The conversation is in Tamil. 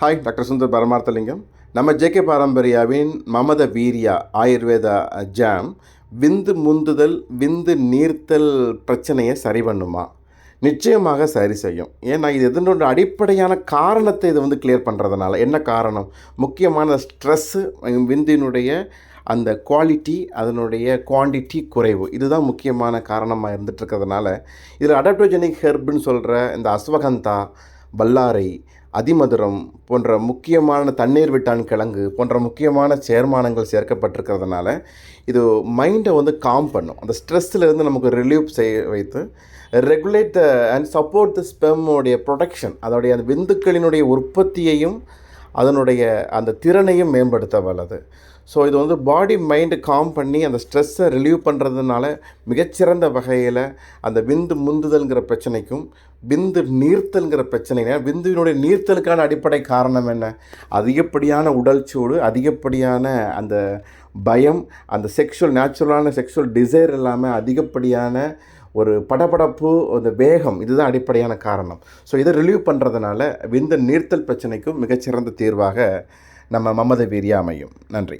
ஹாய் டாக்டர் சுந்தர் பரமார்த்தலிங்கம் நம்ம ஜேகே பாரம்பரியாவின் மமத வீரியா ஆயுர்வேதா ஜாம் விந்து முந்துதல் விந்து நீர்த்தல் பிரச்சனையை சரி பண்ணுமா? நிச்சயமாக சரி செய்யும். ஏன்னா இது எதனோட அடிப்படையான காரணத்தை இது வந்து கிளியர் பண்ணுறதுனால என்ன காரணம்? முக்கியமான ஸ்ட்ரெஸ்ஸு விந்தினுடைய அந்த குவாலிட்டி அதனுடைய குவான்டிட்டி குறைவு. இதுதான் முக்கியமான காரணமாக இருந்துட்டு இருக்கிறதுனால இதில் அடாப்டோஜெனிக் ஹெர்ப்னு சொல்கிற இந்த அஸ்வகந்தா பல்லாரை அதிமதுரம் போன்ற முக்கியமான தண்ணீர் விட்டான் கிழங்கு போன்ற முக்கியமான சேர்மானங்கள் சேர்க்கப்பட்டிருக்கிறதுனால இது மைண்டை வந்து காம் பண்ணும். அந்த ஸ்ட்ரெஸ்ஸிலேருந்து நமக்கு ரிலீவ் செய்ய வைத்து regulate the and support the ஸ்பெம்மோடைய production அதோடைய அந்த விந்துக்களினுடைய உற்பத்தியையும் அதனுடைய அந்த திறனையும் மேம்படுத்த வல்லது. ஸோ இது வந்து பாடி மைண்டு காம் பண்ணி அந்த ஸ்ட்ரெஸ்ஸை ரிலீவ் பண்ணுறதுனால மிகச்சிறந்த வகையில் அந்த விந்து முந்துதல்ங்கிற பிரச்சனைக்கும் விந்து நீர்த்தல்ங்கிற பிரச்சனைங்க விந்துவினுடைய நீர்த்தலுக்கான அடிப்படை காரணம் என்ன? அதிகப்படியான உடல் சூடு அதிகப்படியான அந்த பயம் அந்த செக்ஷுவல் நேச்சுரலான செக்ஷுவல் டிசைர் இல்லாமல் அதிகப்படியான ஒரு படபடப்பு அந்த வேகம் இதுதான் அடிப்படையான காரணம். ஸோ இதை ரிலீவ் பண்ணுறதுனால விந்த நீர்த்தல் பிரச்சனைக்கும் மிகச்சிறந்த தீர்வாக நம்ம மமத வீரியா அமையும். நன்றி.